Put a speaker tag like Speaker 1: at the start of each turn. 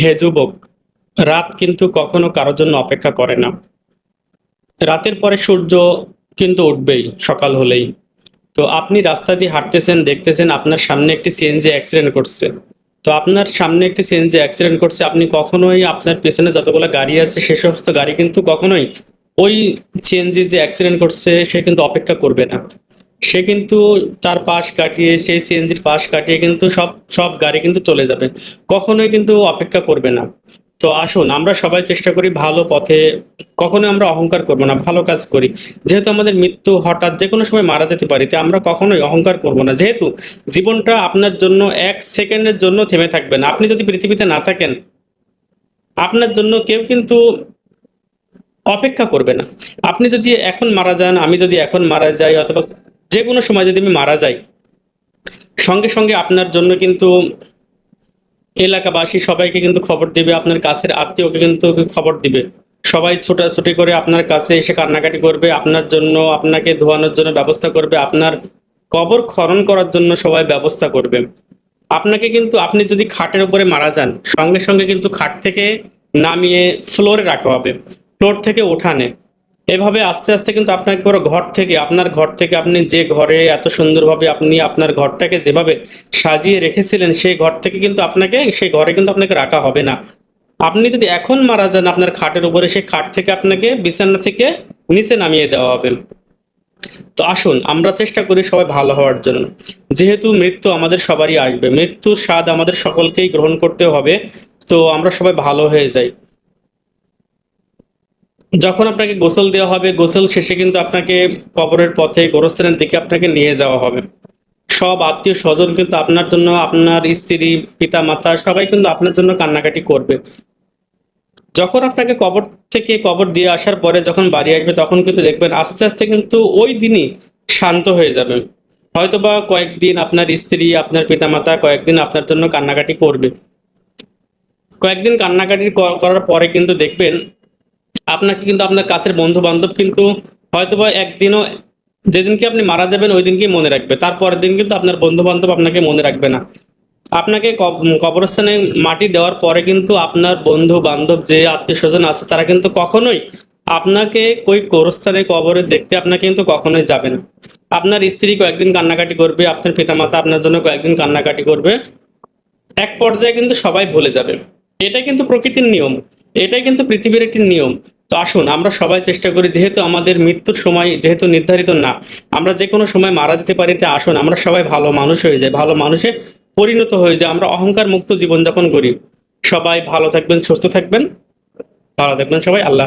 Speaker 1: হে যুবক, রাত কিন্তু কখনো কারোর জন্য অপেক্ষা করে না। রাতের পরে সূর্য কিন্তু উঠবেই, সকাল হলেই। তো আপনি রাস্তা দিয়ে হাঁটতেছেন, দেখতেছেন আপনার সামনে একটি সিএনজি অ্যাক্সিডেন্ট করছে তো আপনার সামনে একটি সিএনজি অ্যাক্সিডেন্ট করছে আপনি কখনোই আপনার পেছনে যতগুলো গাড়ি আছে, সে সমস্ত গাড়ি কিন্তু কখনোই ওই সিএনজি যে অ্যাক্সিডেন্ট করছে সে কিন্তু অপেক্ষা করবে না। সে কিন্তু তার পাশ কাটিয়ে সেই সিএনজির পাশ কাটিয়ে কিন্তু সব সব গাড়ি কিন্তু চলে যাবে। কখনোই কিন্তু অপেক্ষা করবে না। তো আসুন, আমরা সবাই চেষ্টা করি ভালো পথে কখনো আমরা অহংকার করব না, ভালো কাজ করি। যেহেতু আমাদের মৃত্যু হঠাৎ যে কোনো সময় মারা যেতে পারি, তো আমরা কখনোই অহংকার করব না। যেহেতু জীবনটা আপনার জন্য এক সেকেন্ডের জন্য থেমে থাকবে না। আপনি যদি পৃথিবীতে না থাকেন, আপনার জন্য কেউ কিন্তু অপেক্ষা করবে না। আপনি যদি এখন মারা যান, আমি যদি এখন মারা যাই, অথবা যে কোনো সময় যদি আমি মারা যাই, সঙ্গে সঙ্গে আপনার জন্য কিন্তু এলাকাবাসী সবাইকে কিন্তু খবর দিবে, আপনার কাছের আত্মীয়কে কিন্তু খবর দিবে। সবাই ছোটাছুটি করে আপনার কাছে এসে কান্নাকাটি করবে, আপনার জন্য, আপনাকে ধোয়ানোর জন্য ব্যবস্থা করবে, আপনার কবর খনন করার জন্য সবাই ব্যবস্থা করবে। আপনাকে কিন্তু, আপনি যদি খাটের উপরে মারা যান, সঙ্গে সঙ্গে কিন্তু খাট থেকে নামিয়ে ফ্লোরে রাখা হবে। ফ্লোর থেকে ওঠানে এভাবে আস্তে আস্তে কিন্তু আপনাকে পুরো ঘর থেকে, আপনার ঘর থেকে আপনি যে ঘরে এত সুন্দরভাবে আপনি আপনার ঘরটাকে যেভাবে সাজিয়ে রেখেছিলেন, সেই ঘর থেকে কিন্তু আপনাকে, সেই ঘরে কিন্তু আপনাকে রাখা হবে না। আপনি যদি এখন মারা যান, আপনার খাটের উপরে সেই খাট থেকে আপনাকে বিছানা থেকে নিচে নামিয়ে দেওয়া হবে। তো আসুন, আমরা চেষ্টা করি সবাই ভালো হওয়ার জন্য। যেহেতু মৃত্যু আমাদের সবারই আসবে, মৃত্যুর স্বাদ আমাদের সকলকেই গ্রহণ করতে হবে, তো আমরা সবাই ভালো হয়ে যাই। যখন আপনাকে গোসল দেওয়া হবে, গোসল শেষে কিন্তু আপনাকে কবরের পথে গোরস্থানের দিকে আপনাকে নিয়ে যাওয়া হবে। সব আত্মীয় স্বজন কিন্তু আপনার জন্য, আপনার স্ত্রী পিতা মাতা সবাই কিন্তু আপনার জন্য কান্নাকাটি করবে। যখন আপনাকে কবর থেকে কবর দিয়ে আসার পরে যখন বাড়ি আসবে, তখন কিন্তু দেখবেন আস্তে আস্তে কিন্তু ওই দিনই শান্ত হয়ে যাবেন। হয়তোবা কয়েকদিন আপনার স্ত্রী, আপনার পিতামাতা কয়েকদিন আপনার জন্য কান্নাকাটি করবে। কয়েকদিন কান্নাকাটি করার পরে কিন্তু দেখবেন আপনাকে কিন্তু আপনার কাছের বন্ধু বান্ধব কিন্তু হয়তোবা একদিনও যেদিনকে আপনি মারা যাবেন ওই দিনকেই মনে রাখবে। তারপরের দিন কিন্তু আপনার বন্ধু বান্ধব আপনাকে মনে রাখবে না। আপনাকে কবরস্থানে মাটি দেওয়ার পরে কিন্তু আপনার বন্ধু বান্ধব যে আত্মীয় স্বজন আছে তারা কিন্তু কখনোই আপনাকে ওই কবরস্থানে কবরে দেখতে আপনাকে কিন্তু কখনোই যাবে না। আপনার স্ত্রী কয়েকদিন কান্নাকাটি করবে, আপনার পিতামাতা আপনার জন্য কয়েকদিন কান্নাকাটি করবে। এক পর্যায়ে কিন্তু সবাই ভুলে যাবে। এটা কিন্তু প্রকৃতির নিয়ম। এটাই কিন্তু পৃথিবীর একটি নিয়ম। তো আসুন, আমরা সবাই চেষ্টা করি, যেহেতু আমাদের মৃত্যুর সময় যেহেতু নির্ধারিত না, আমরা যে কোনো সময় মারা যেতে পারি তা আসুন, আমরা সবাই ভালো মানুষ হয়ে যাই, ভালো মানুষে পরিণত হয়ে যায় আমরা অহংকার মুক্ত জীবনযাপন করি। সবাই ভালো থাকবেন, সুস্থ থাকবেন। ভালো থাকবেন সবাই, আল্লাহ